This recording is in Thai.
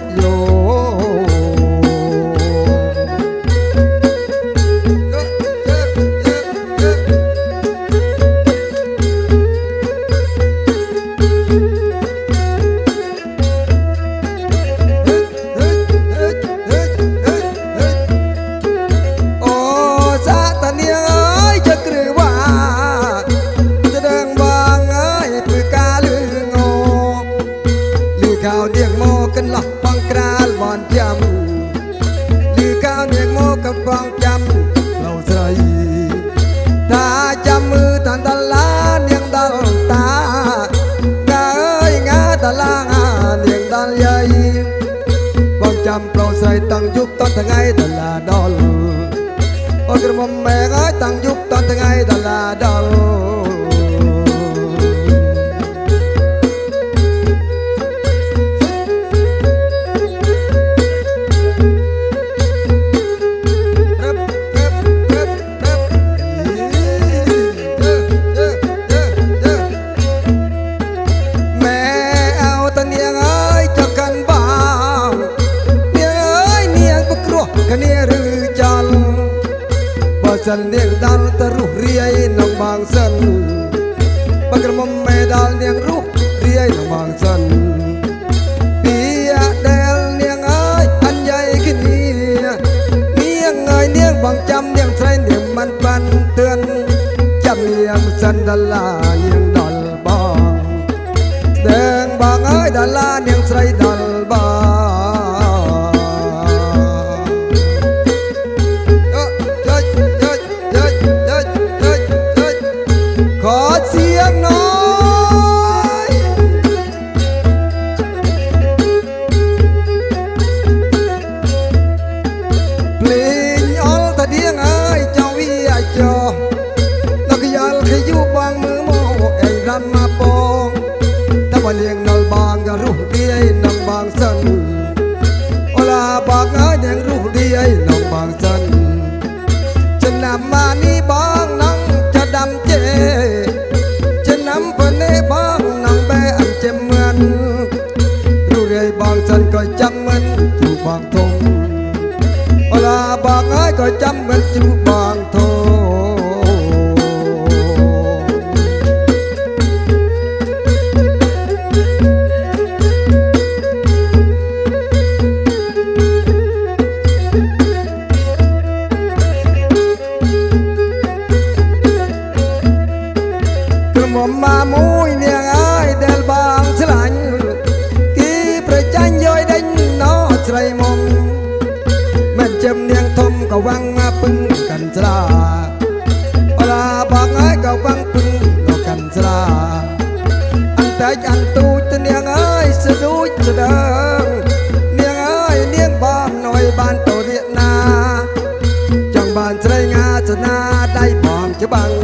No. ដៀងមកកន្លោះបងក្រាលបនយ៉ាមលឺកៅដៀងមកកំងចាំលោស្រីតាចាំមើលតាន់ដល់าสันเดียงดานตรุเรียยน้องบางสันปากระมมเมดาลเนียงรุกเรียยน้องบางสันปียเดลเนียงไอ้อันใหญ่ขึ้นเนียเนียงไอ้เนียงบางจำเนียงใส่เนียงมันปันเตือนจำเนียงสันดาลายงดอลบองเดงบางไอ้ดาลาเนียงใส่ดอลบองอยู่บางมือโมเองรันมาปองแต่ว่าเลี้ยงนอลบางก็รู้ดีไอ้นองบางสันโอลาบางอ้ายยังรู้ดีไอ้นองบางสันจะนำมานี่บางนังจะดำเจจะนำเพิ่นในบางนังแบอันเจมเหมือนรู้เรื่อยบางสันก็จำវាំងព្រៀងដល់កាន់ស្រាអន្តែចអន្ទូចទៅនាងអើយស្ដួចស្ដើងនាងអើយនាងបងណយបានទៅរៀបណាចង់បានស្រីងាសនាដៃបងច្បាំង